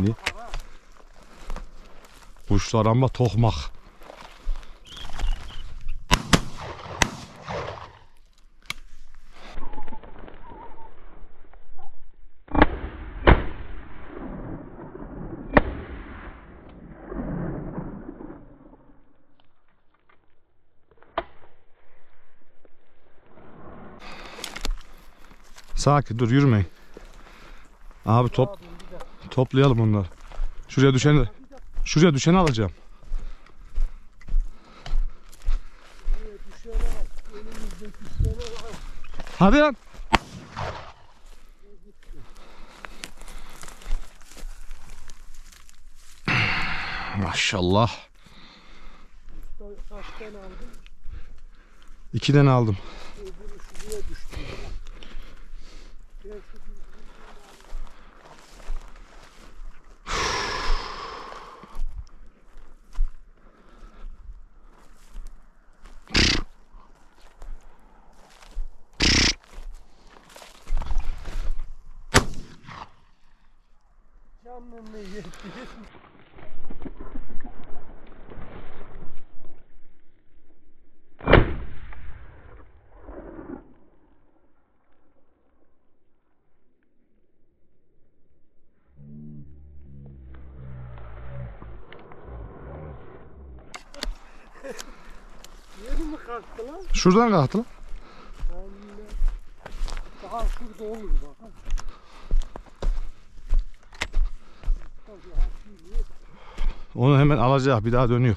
Ne? Kuşlar ama tokmak. Sakin dur yürümeyin. Abi top toplayalım onları. Şuraya düşeni şuraya düşeni alacağım. Hadi lan. Maşallah. İki tane aldım. Öbürü şuraya düştü. Ben şu kalktı lan? Şuradan kalktı lan. Daha şurada olur bak. Onu hemen alacak. Bir daha dönüyor.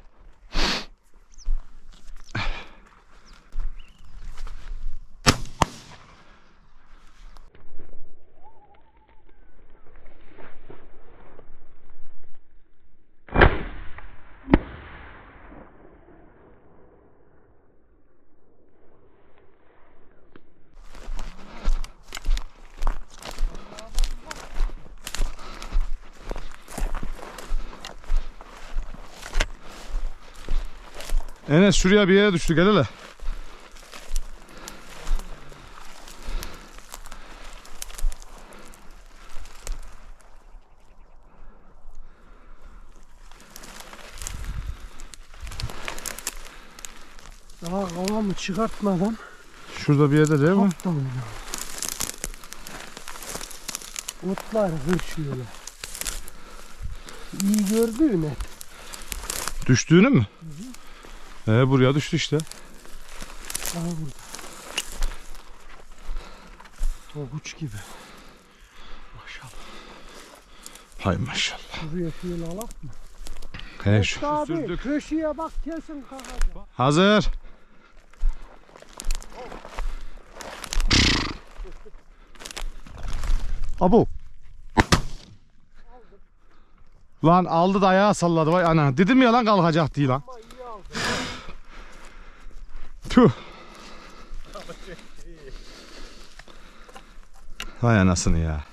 Enes şuraya bir yere düştü gel hele. Daha kafamı çıkartmadan Şurada bir yerde değil mi? Oyna. Otlar hırşıyorlar. İyi gördüğün et. Düştüğünü mü? Ee, buraya düştü işte. Daha burada. Toguç gibi. Maşallah. Hay maşallah. Şuraya şöyle alak mı? He şu. Abi sürdük. köşeye bak kesin kalkacak. Hazır. Abu. Lan aldı da ayağa salladı vay ana. Dedim ya lan kalkacak değil lan. Ama iyi aldı. Tüh. Vay anasını ya.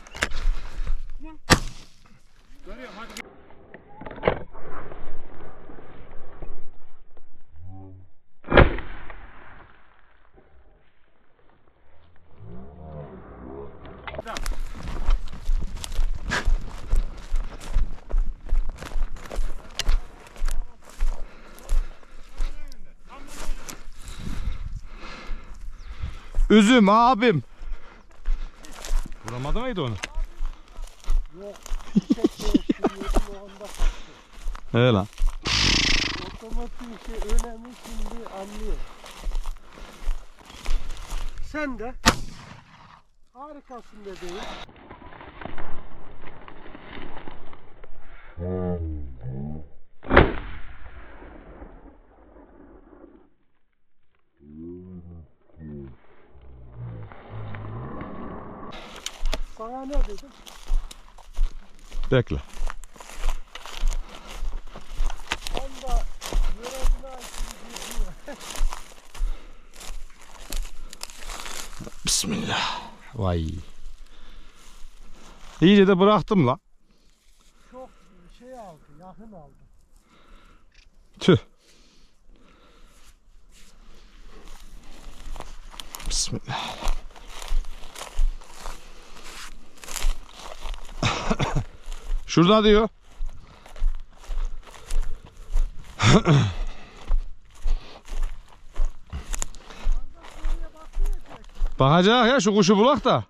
Üzüm abim. Vuramadın mıydı onu? Yok. He lan. Otomatik şey önemli şimdi anlıyor. Sen de harikasın bebeğim. Sana ne dedim? Bekle. Onda. Bismillah. Vay. İyice de bıraktım la. Çok şey aldı, yakın aldı. Tüh. Bismillah. Şurada diyor. Bakacak ya şu kuşu bulak da.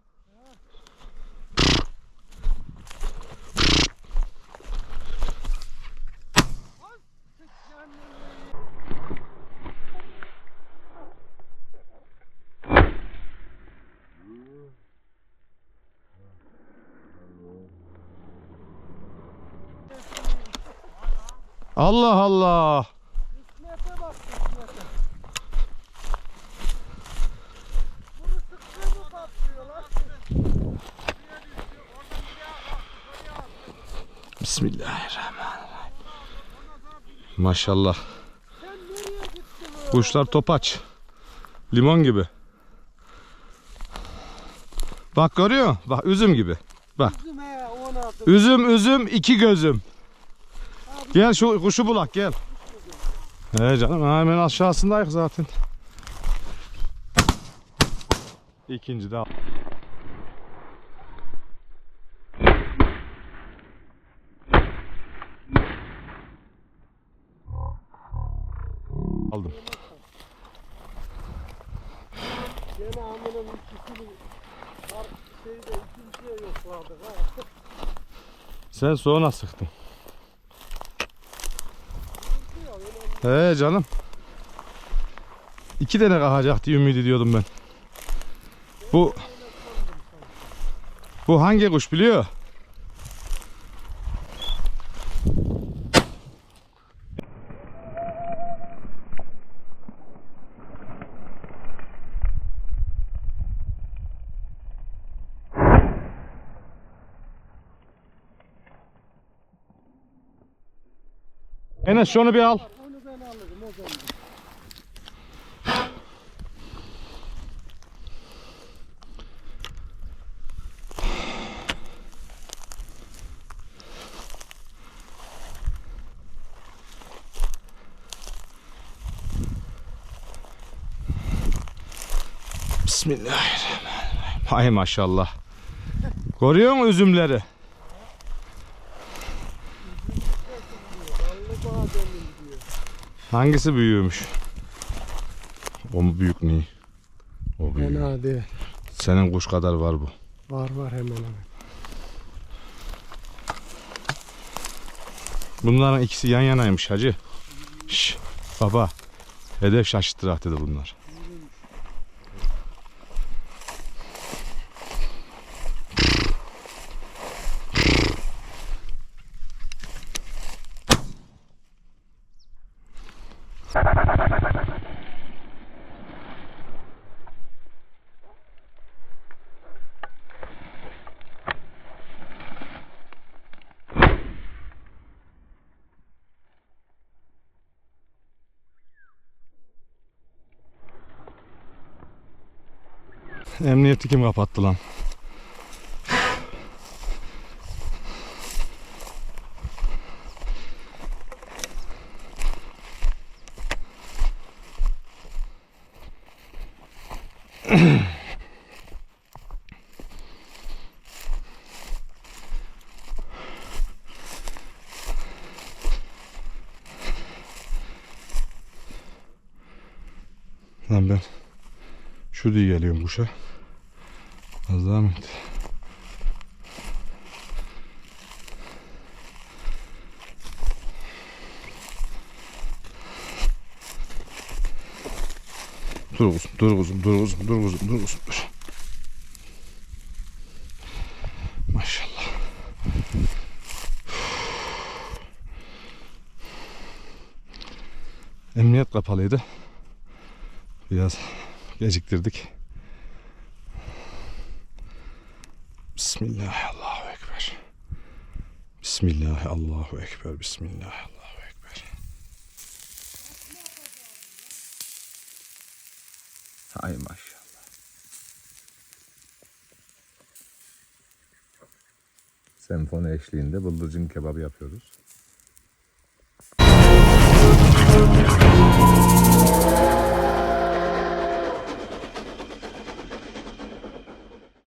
Allah Allah. Bak. Bunu. Bismillahirrahmanirrahim. Maşallah. Kuşlar topaç. Limon gibi. Bak görüyor musun? Bak üzüm gibi. Adım. Üzüm üzüm iki gözüm. Gel şu kuşu bulak gel. He canım hemen aşağısındayız zaten. İkinci de al. Aldım. Gene amının ikisini şeyde ikinciye yokladık ha. Sen sonra sıktın. He canım. İki tane kalacak diye ümit ediyordum ben. Bu Bu hangi kuş biliyor? Enes şunu bir al. Onu ben alırım o zaman. Bismillahirrahmanirrahim. Hay maşallah. Görüyor musun üzümleri? Hangisi büyüyormuş? O mu büyük mü? O büyük. Fena değil. Senin kuş kadar var bu. Var var hemen hemen. Bunların ikisi yan yanaymış hacı. Şş, baba. Hedef şaşırttırak dedi bunlar. Emniyeti kim kapattı lan? Lan uçur diye geliyorum kuşa. Şey. Az zahmet. Dur kuzum, dur kuzum, dur kuzum, dur kuzum, dur kuzum, dur. Maşallah. Emniyet kapalıydı. Biraz geciktirdik. Bismillah, Allahu Ekber. Bismillah. Hay maşallah. Senfoni eşliğinde bıldırcın kebabı yapıyoruz.